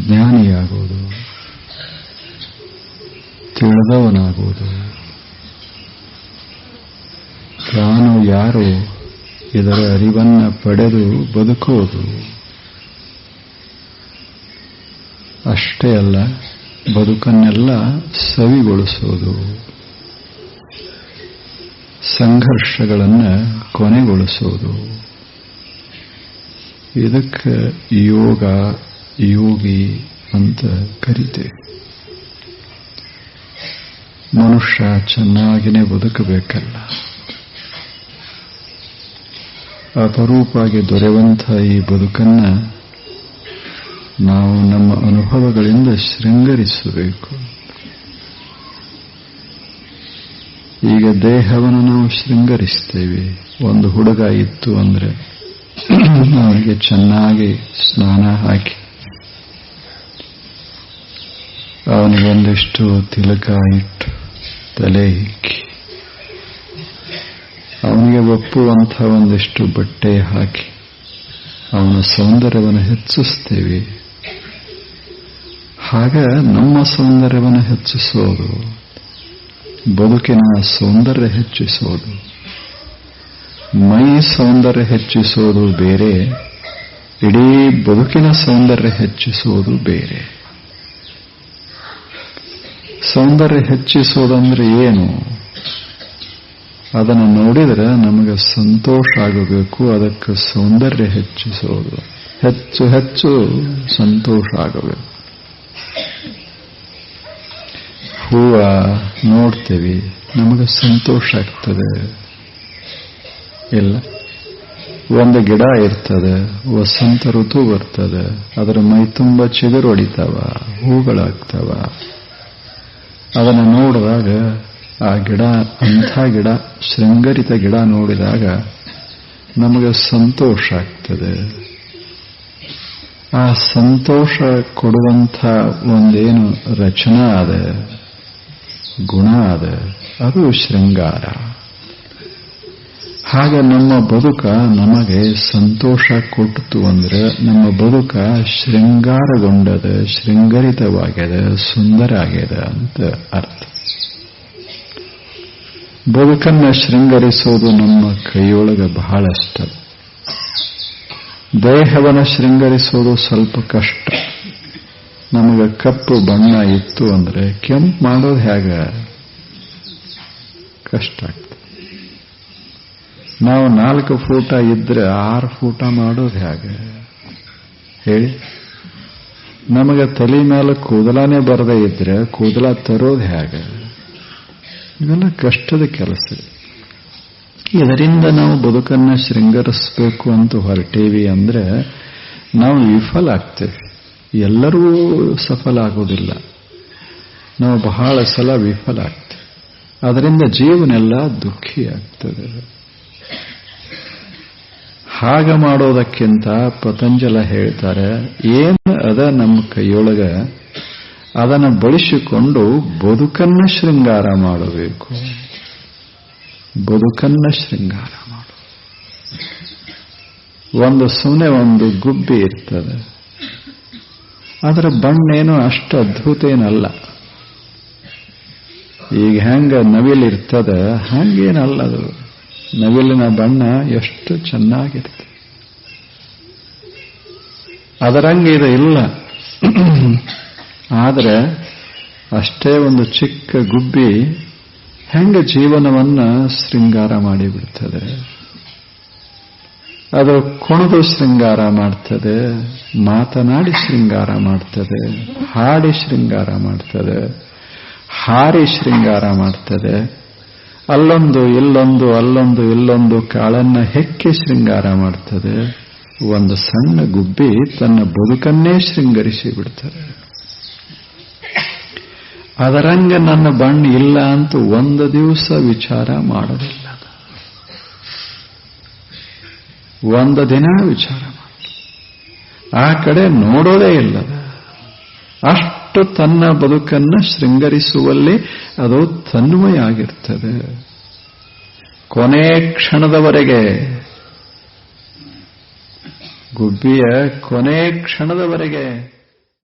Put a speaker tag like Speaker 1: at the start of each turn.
Speaker 1: ಜ್ಞಾನಿಯಾಗುವುದು, ತಿಳಿದವನಾಗುವುದು. ತಾನು ಯಾರು ಇದರ ಅರಿವನ್ನ ಪಡೆದು ಬದುಕೋದು ಅಷ್ಟೇ ಅಲ್ಲ, ಬದುಕನ್ನೆಲ್ಲ ಸವಿಗೊಳಿಸೋದು ಸಂಘರ್ಷಗಳನ್ನು ಕೊನೆಗೊಳಿಸೋದು ಇದಕ್ಕೆ ಯೋಗ ಯೋಗಿ ಅಂತ ಕರಿತೇವೆ. ಮನುಷ್ಯ ಚೆನ್ನಾಗಿನೇ ಬದುಕಬೇಕಲ್ಲ. ಅಪರೂಪಾಗಿ ದೊರೆಯುವಂಥ ಈ ಬದುಕನ್ನ ನಾವು ನಮ್ಮ ಅನುಭವಗಳಿಂದ ಶೃಂಗರಿಸಬೇಕು. ಈಗ ದೇಹವನ್ನು ನಾವು ಶೃಂಗರಿಸ್ತೇವೆ. ಒಂದು ಹುಡುಗ ಇತ್ತು ಅಂದ್ರೆ ಅವನಿಗೆ ಚೆನ್ನಾಗಿ ಸ್ನಾನ ಹಾಕಿ ಅವನಿಗೆ ಒಂದಿಷ್ಟು ತಿಲಕ ಇಟ್ಟು ತಲೆ ಹಿಕ್ಕಿ. ಅವನಿಗೆ ಒಪ್ಪುವಂಥ ಒಂದಿಷ್ಟು ಬಟ್ಟೆ ಹಾಕಿ. ಅವನ ಸೌಂದರ್ಯವನ್ನು ಹೆಚ್ಚಿಸ್ತೇವೆ ಹಾಗ ನಮ್ಮ ಸೌಂದರ್ಯವನ್ನು ಹೆಚ್ಚಿಸೋದು ಬದುಕಿನ ಸೌಂದರ್ಯ ಹೆಚ್ಚಿಸೋದು ಮೈ ಸೌಂದರ್ಯ ಹೆಚ್ಚಿಸೋದು ಬೇರೆ. ಇಡೀ ಬದುಕಿನ ಸೌಂದರ್ಯ ಹೆಚ್ಚಿಸೋದು ಬೇರೆ. ಸೌಂದರ್ಯ ಹೆಚ್ಚಿಸೋದಂದ್ರೆ ಏನು? ಅದನ್ನು ನೋಡಿದರೆ ನಮಗೆ ಸಂತೋಷ ಆಗಬೇಕು, ಅದಕ್ಕೆ ಸೌಂದರ್ಯ ಹೆಚ್ಚಿಸೋದು ಹೆಚ್ಚು ಹೆಚ್ಚು ಸಂತೋಷ ಆಗಬೇಕು. ಹೂವ ನೋಡ್ತೀವಿ, ನಮಗೆ ಸಂತೋಷ ಆಗ್ತದೆ. ಇಲ್ಲ. ಒಂದು ಗಿಡ ಇರ್ತದೆ, ವಸಂತ ಋತು ಬರ್ತದೆ, ಅದರ ಮೈ ತುಂಬ ಚಿಗುರು ಹೊಡಿತಾವ, ಹೂಗಳಾಗ್ತಾವ. ಅದನ್ನು ನೋಡಿದಾಗ ಆ ಗಿಡ, ಅಂಥ ಗಿಡ, ಶೃಂಗರಿತ ಗಿಡ ನೋಡಿದಾಗ ನಮಗೆ ಸಂತೋಷ ಆಗ್ತದೆ. ಆ ಸಂತೋಷ ಕೊಡುವಂಥ ಒಂದೇನು ರಚನಾ ಅದ, ಗುಣ ಅದ, ಅದು ಶೃಂಗಾರ. ಹಾಗೆ ನಮ್ಮ ಬದುಕ ನಮಗೆ ಸಂತೋಷ ಕೊಟ್ಟಿತು ಅಂದ್ರೆ ನಮ್ಮ ಬದುಕ ಶೃಂಗಾರಗೊಂಡದ, ಶೃಂಗರಿತವಾಗ್ಯದ ಸುಂದರ ಆಗ್ಯದ ಅಂತ ಅರ್ಥ. ಬದುಕನ್ನ ಶೃಂಗರಿಸೋದು ನಮ್ಮ ಕೈಯೊಳಗೆ ಬಹಳಷ್ಟ. ದೇಹವನ್ನು ಶೃಂಗರಿಸೋದು ಸ್ವಲ್ಪ ಕಷ್ಟ. ನಮಗೆ ಕಪ್ಪು ಬಣ್ಣ ಇತ್ತು ಅಂದ್ರೆ ಕೆಂಪು ಮಾಡೋದು ಹೇಗ? ಕಷ್ಟ ಆಗ್ತದೆ. ನಾವು ನಾಲ್ಕು ಫೂಟ ಇದ್ರೆ ಆರು ಫೂಟ ಮಾಡೋದು ಹೇಗೆ? ಹೇಳಿ. ನಮಗೆ ತಲೆ ಮೇಲೆ ಕೂದಲಾನೇ ಬರದೇ ಇದ್ರೆ ಕೂದಲ ತರೋದು ಹೇಗೆ? ಇವೆಲ್ಲ ಕಷ್ಟದ ಕೆಲಸ. ಇದರಿಂದ ನಾವು ಬದುಕನ್ನ ಶೃಂಗರಿಸಬೇಕು ಅಂತ ಹೊರಟೇವಿ ಅಂದ್ರೆ ನಾವು ವಿಫಲ ಆಗ್ತೇವೆ. ಎಲ್ಲರೂ ಸಫಲ ಆಗೋದಿಲ್ಲ. ನಾವು ಬಹಳ ಸಲ ವಿಫಲ ಆಗ್ತೇವೆ. ಅದರಿಂದ ಜೀವನೆಲ್ಲ ದುಃಖಿ ಆಗ್ತದೆ. ಹಾಗ ಮಾಡೋದಕ್ಕಿಂತ ಪತಂಜಲ ಹೇಳ್ತಾರೆ, ಏನು ಅದ ನಮ್ಮ ಕೈಯೊಳಗ? ಅದನ್ನು ಬಳಸಿಕೊಂಡು ಬದುಕನ್ನ ಶೃಂಗಾರ ಮಾಡಬೇಕು. ಬದುಕನ್ನ ಶೃಂಗಾರ ಮಾಡು. ಒಂದು ಸುಮ್ಮನೆ ಒಂದು ಗುಬ್ಬಿ ಇರ್ತದೆ. ಅದರ ಬಣ್ಣೇನು ಅಷ್ಟು ಅದ್ಭುತ ಏನಲ್ಲ. ಈಗ ಹೆಂಗ ನವಿಲಿರ್ತದೆ, ಹಂಗೇನಲ್ಲ ಅದು. ನವಿಲಿನ ಬಣ್ಣ ಎಷ್ಟು ಚೆನ್ನಾಗಿರುತ್ತೆ. ಅದರಂಗೆ ಇದು ಇಲ್ಲ. ಆದರೆ ಅಷ್ಟೇ ಒಂದು ಚಿಕ್ಕ ಗುಬ್ಬಿ ಹೆಂಗೆ ಜೀವನವನ್ನ ಶೃಂಗಾರ ಮಾಡಿಬಿಡ್ತದೆ. ಅದು ಕುಣಿದು ಶೃಂಗಾರ ಮಾಡ್ತದೆ, ಮಾತನಾಡಿ ಶೃಂಗಾರ ಮಾಡ್ತದೆ, ಹಾಡಿ ಶೃಂಗಾರ ಮಾಡ್ತದೆ, ಹಾರಿ ಶೃಂಗಾರ ಮಾಡ್ತದೆ. ಅಲ್ಲೊಂದು ಇಲ್ಲೊಂದು ಅಲ್ಲೊಂದು ಇಲ್ಲೊಂದು ಕಾಳನ್ನ ಹೆಕ್ಕಿ ಶೃಂಗಾರ ಮಾಡ್ತದೆ. ಒಂದು ಸಣ್ಣ ಗುಬ್ಬಿ ತನ್ನ ಬದುಕನ್ನೇ ಶೃಂಗರಿಸಿ ಬಿಡ್ತದೆ. ಅದರಂಗ ನನ್ನ ಬಣ್ಣ ಇಲ್ಲ ಅಂತ ಒಂದು ದಿವಸ ವಿಚಾರ ಮಾಡೋದಿಲ್ಲ ಒಂದು ದಿನ ವಿಚಾರ ಮಾಡ ಆ ಕಡೆ ನೋಡೋದೇ ಇಲ್ಲದ. ಅಷ್ಟು ತನ್ನ ಬದುಕನ್ನು ಶೃಂಗರಿಸುವಲ್ಲಿ ಅದು ತನ್ಮಯ ಆಗಿರ್ತದೆ ಕೊನೆ ಕ್ಷಣದವರೆಗೆ. ಗುಬ್ಬಿಯ ಕೊನೆ ಕ್ಷಣದವರೆಗೆ.